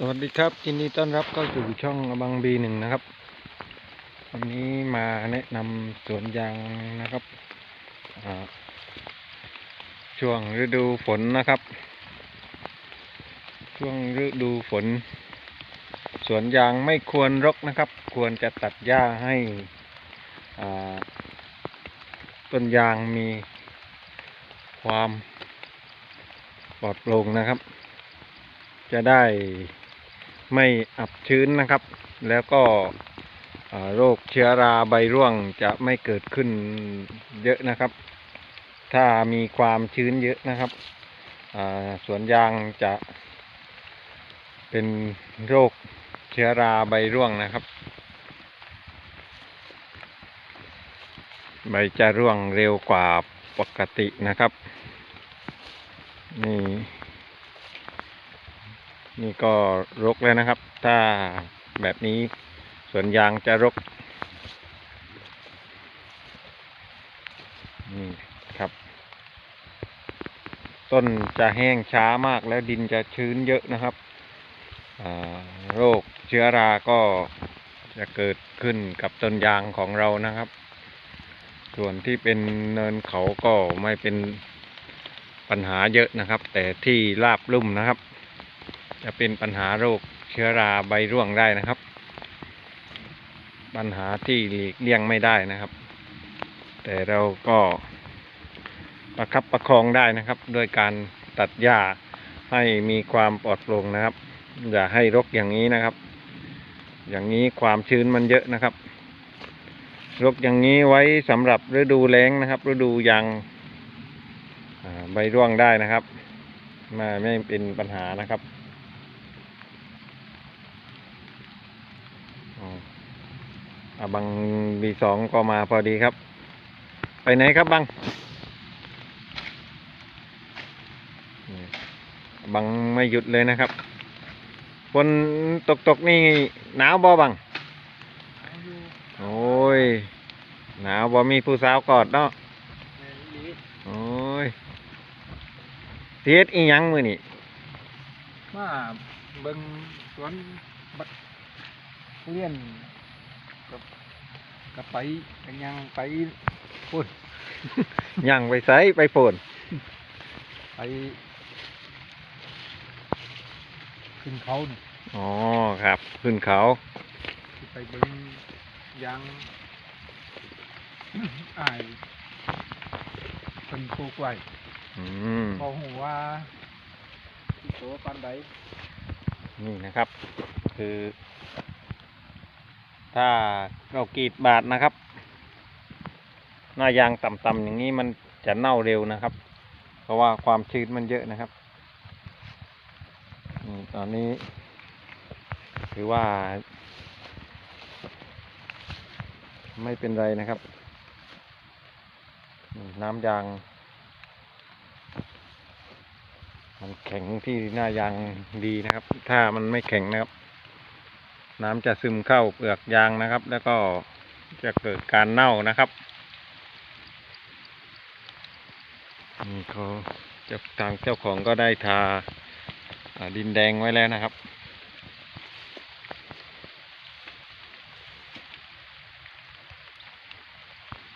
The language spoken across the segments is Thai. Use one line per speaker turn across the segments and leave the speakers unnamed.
สวัสดีครับยินดีต้อนรับเข้าสู่ช่องบังบีหนึ่งนะครับ วันนี้มาแนะนำสวนยางนะครับช่วงฤดูฝนนะครับ ช่วงฤดูฝน สวนยางไม่ควรรกนะครับ ควรจะตัดหญ้าให้ต้นยางมีความปลอดโปร่งนะครับ จะได้ ไม่อับชื้นนะครับ แล้วก็โรคเชื้อราใบร่วงจะไม่เกิดขึ้นเยอะนะครับ ถ้ามีความชื้นเยอะนะครับสวนยางจะเป็นโรคเชื้อราใบร่วงนะครับ ใบจะร่วงเร็วกว่าปกตินะครับ นี่ นี่ก็รกแล้วนะครับ ถ้าแบบนี้สวนยางจะรกนี่ครับ ต้นจะแห้งช้ามากแล้วดินจะชื้นเยอะนะครับโรคเชื้อราก็จะเกิดขึ้นกับต้นยางของเรานะครับ ส่วนที่เป็นเนินเขาก็ไม่เป็นปัญหาเยอะนะครับ แต่ที่ราบลุ่มนะครับ จะเป็นปัญหาโรคเชื้อราใบร่วงได้นะครับ ปัญหาที่หลีกเลี่ยงไม่ได้นะครับ แต่เราก็ประคับประคองได้นะครับด้วยการตัดหญ้าให้มีความปลอดโปร่งนะครับ อย่าให้รกอย่างนี้นะครับ อย่างนี้ความชื้นมันเยอะนะครับ รกอย่างนี้ไว้สำหรับฤดูแล้งนะครับ ฤดูยางใบร่วงได้นะครับไม่ไม่เป็นปัญหานะครับ อ๋ออ่า บังบีสองก็มาพอดีครับ ไปไหนครับบังนี่บังไม่หยุดเลยนะครับฝนตกตกๆนี่หนาวบ่บัง โอ้ย หนาวบ่มีผู้สาวกอดเนาะ โอ้ยเทียดอีหยังมือนี่
มาเบิ่งสวนบักเรียน กับกับไปกันยังไปพุ่น
ยังไปใส่ไปโฟน
ไปขึ้นเขานี่
อ๋อครับ ขึ้นเขา
สิไปเบิ่งยาง อายเป็นปลูกไว้
อืม
พอหูว่าที่โตปันใด
นี่นะครับ คือ ถ้าเรากรีดบาดนะครับ หน้ายางต่ำๆอย่างนี้มันจะเน่าเร็วนะครับ เพราะว่าความชื้นมันเยอะนะครับตอนนี้ถือว่า ไม่เป็นไรนะครับ น้ำยาง มันแข็งที่หน้ายางดีนะครับ ถ้ามันไม่แข็งนะครับ น้ำจะซึมเข้าเปลือกยางนะครับ แล้วก็จะเกิดการเน่านะครับนี่เขาเจ้าทางเจ้าของก็ได้ทาอ่าดินแดงไว้แล้วนะครับ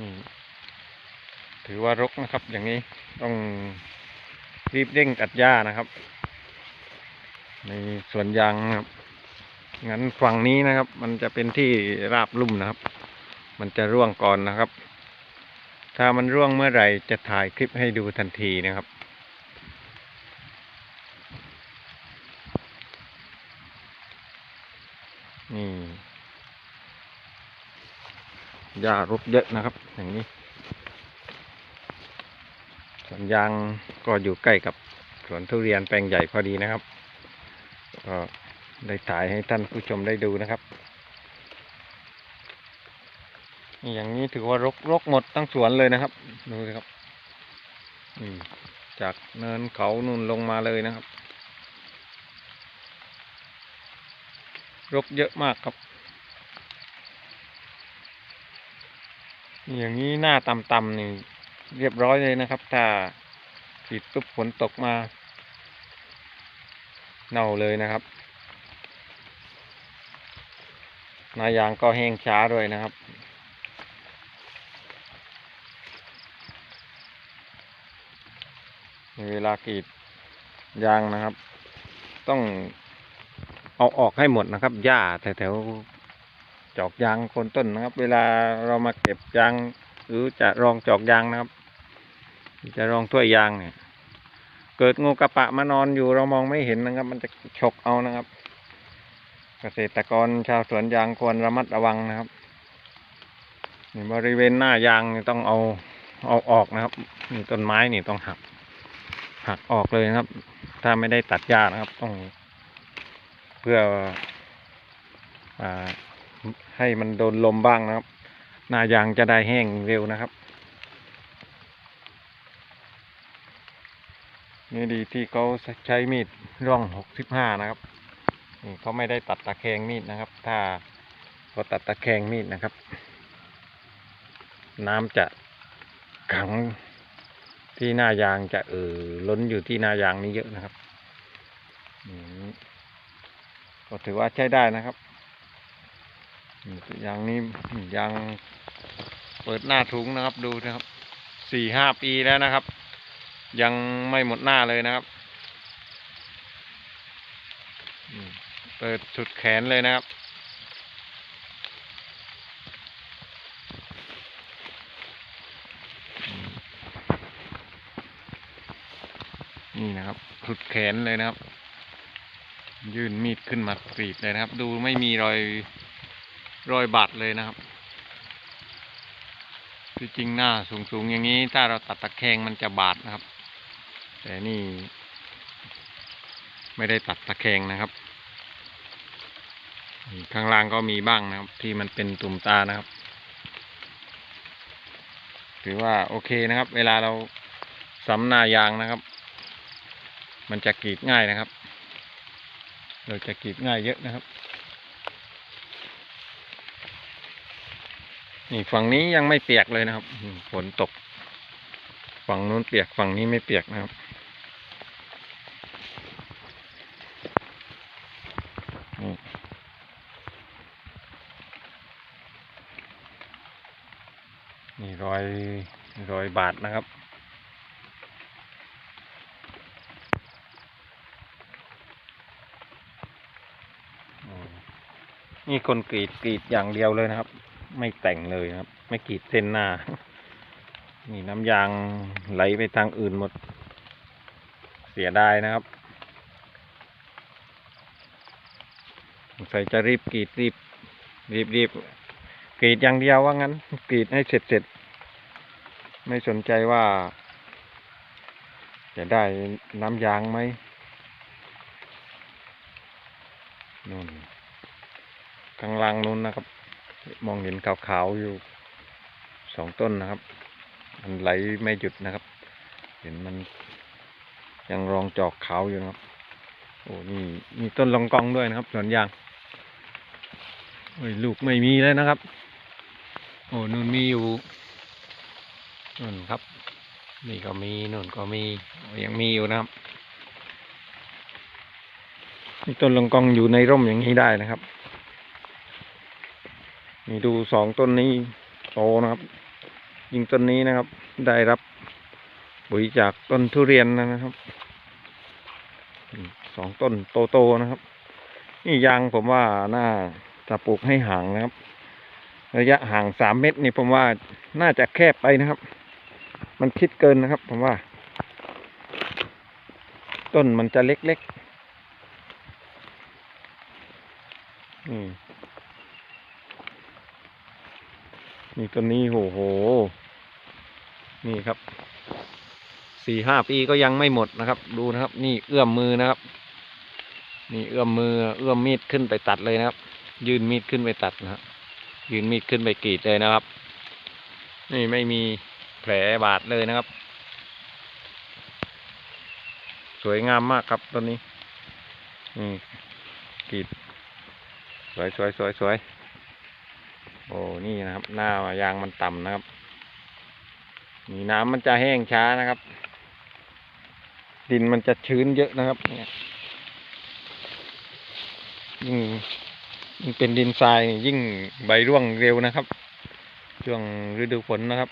นี่ถือว่ารกนะครับ อย่างนี้ต้องรีบเร่งตัดหญ้านะครับ ในสวนยางนะครับ งั้นฝั่งนี้นะครับ มันจะเป็นที่ราบลุ่มนะครับ มันจะร่วงก่อนนะครับ ถ้ามันร่วงเมื่อไหร่จะถ่ายคลิปให้ดูทันทีนะครับ นี่หญ้ารกเยอะนะครับอย่างนี้สวนยางก็อยู่ใกล้กับสวนทุเรียนแปลงใหญ่พอดีนะครับก็ ได้ถ่ายให้ท่านผู้ชมได้ดูนะครับ อย่างนี้ถือว่ารกรกหมดทั้งสวนเลยนะครับ ดูสิครับจากเนินเขานู่นลงมาเลยนะครับ รกเยอะมากครับ อย่างนี้หน้าต่ำๆนี่เรียบร้อยเลยนะครับ ถ้าปิดปุ๊บฝนตกมา เน่าเลยนะครับ ห นายางก็แห้งช้าด้วยนะครับ เวลากรีดยางนะครับ ต้องเอาออกให้หมดนะครับ หญ้าแถวๆจอกยางคนต้นนะครับ เวลาเรามาเก็บยาง หรือจะรองจอกยางนะครับ จะรองถ้วยยางเนี่ย เกิดงูกระปะมานอนอยู่เรามองไม่เห็นนะครับ มันจะฉกเอานะครับ เกษตรกรชาวสวนยางควรระมัดระวังนะครับนี่บริเวณหน้ายางนี่ต้องเอาเอาออกนะครับนี่ต้นไม้นี่ต้องหัก หักออกเลยนะครับ ถ้าไม่ได้ตัดหญ้านะครับ ต้อง เพื่ออให้มันโดนลมบ้างนะครับ หน้ายางจะได้แห้งเร็วนะครับ นี่ดีที่เขาใช้มีดร่องหกสิบห้านะครับ นี่เขาไม่ได้ตัดตะแคงมีดนะครับ ถ้าเขาตัดตะแคงมีดนะครับ น้ำจะขังที่หน้ายางจะเออล้นอยู่ที่หน้ายางนี้เยอะนะครับก็ถือว่าใช้ได้นะครับยางนี้ยางเปิดหน้าถุงนะครับดูนะครับสี่ห้าปีแล้วนะครับ ยังไม่หมดหน้าเลยนะครับอืมเปิดสุดแขนเลยนะครับ นี่นะครับ สุดแขนเลยนะครับ ยื่นมีดขึ้นมากรีดเลยนะครับ ดูไม่มีรอยรอยบาดเลยนะครับที่จริงหน้าสูงๆอย่างนี้ ถ้าเราตัดตะแคงมันจะบาดนะครับ แต่นี่ ไม่ได้ตัดตะแคงนะครับ ข้างล่างก็มีบ้างนะครับ ที่มันเป็นตุ่มตานะครับ ถือว่าโอเคนะครับ เวลาเราสำนายางนะครับ มันจะกรีดง่ายนะครับ เราจะกรีดง่ายเยอะนะครับนี่ฝั่งนี้ยังไม่เปียกเลยนะครับฝนตก ฝั่งนู้นเปียกฝั่งนี้ไม่เปียกนะครับ นี่นี่ รอยรอยบาดนะครับ นี่คนกรีดกรีดอย่างเดียวเลยนะครับ ไม่แต่งเลยครับ ไม่กรีดเส้นหน้า นี่น้ำยางไหลไปทางอื่นหมด เสียดายนะครับสงสัยจะรีบกรีดรีบรีบรีบกรีดอย่างเดียวว่างั้นกรีดให้เสร็จเสร็จ ไม่สนใจว่า จะได้น้ำยางไหมนู่นข้างล่างนู้นนะครับ มองเห็นขาวๆอยู่สองต้นนะครับ มันไหลไม่หยุดนะครับ เห็นมันยังรองจอกขาวอยู่นะครับ โอ้นี่มีต้นลองกองด้วยนะครับสวนยางโอ้ยลูกไม่มีแล้วนะครับ โอ้นู่นมีอยู่ นู่นครับ นี่ก็มีนู่นก็มียังมีอยู่นะครับนี่ต้นลงกองอยู่ในร่มอย่างนี้ได้นะครับ นี่ดูสองต้นนี้โตนะครับ ยิงต้นนี้นะครับ ได้รับปุ๋ยจากต้นทุเรียนนะครับสองต้นโตๆนะครับ นี่ยางผมว่าน่าจะปลูกให้ห่างนะครับ ระยะห่างสามเมตรนี่ผมว่าน่าจะแคบไปนะครับ มันคิดเกินนะครับ ผมว่า ต้นมันจะเล็กๆนี่นี่ต้นนี้โหโห นี่ครับ สี่ห้าปีก็ยังไม่หมดนะครับ ดูนะครับ นี่เอื้อมมือนะครับ นี่เอื้อมมือ เอื้อมมีดขึ้นไปตัดเลยนะครับ ยืนมีดขึ้นไปตัดนะครับยืนมีดขึ้นไปกรีดเลยนะครับ นี่ไม่มี แผลบาดเลยนะครับ สวยงามมากครับต้นนี้นี่กรีดสวยสวยสวยสวยโอ้นี่นะครับ หน้ายางมันต่ำนะครับ นี่น้ำมันจะแห้งช้านะครับ ดินมันจะชื้นเยอะนะครับเนี่ยยิ่งยิ่งเป็นดินทรายยิ่งใบร่วงเร็วนะครับ ช่วงฤดูฝนนะครับ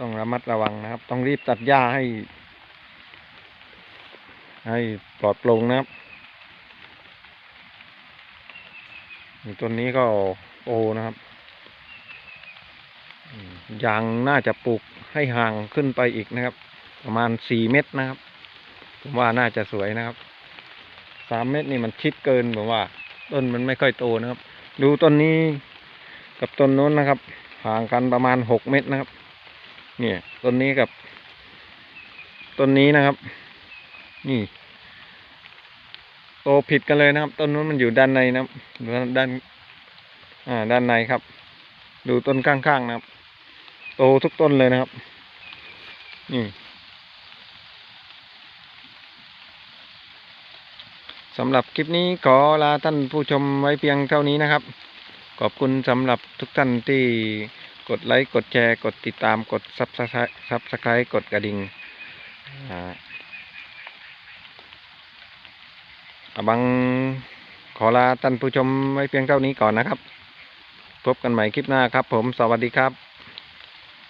ต้องระมัดระวังนะครับ ต้องรีบตัดหญ้าให้ ให้ปลอดโปร่งนะครับต้นนี้ก็โอนะครับยางน่าจะปลูกให้ห่างขึ้นไปอีกนะครับ ประมาณสี่เมตรนะครับ ผมว่าน่าจะสวยนะครับสามเมตรนี่มันชิดเกินผมว่า ต้นมันไม่ค่อยโตนะครับ ดูต้นนี้กับต้นโน้นนะครับ ห่างกันประมาณหกเมตรนะครับ เนี่ยต้นนี้กับต้นนี้นะครับ นี่ โตผิดกันเลยนะครับ ต้นนู้นมันอยู่ด้านในนะครับดูด้านอ่าด้านในครับ ดูต้นข้างๆนะครับ โตทุกต้นเลยนะครับ นี่สำหรับคลิปนี้ขอลาท่านผู้ชมไว้เพียงเท่านี้นะครับ ขอบคุณสำหรับทุกท่านที่ กดไลค์ กดแชร์ กดติดตาม กดซับสไครต์กดกระดิ่งอ่าอาบังขอลาท่านผู้ชมไว้เพียงเท่านี้ก่อนนะครับ พบกันใหม่คลิปหน้าครับผม สวัสดีครับ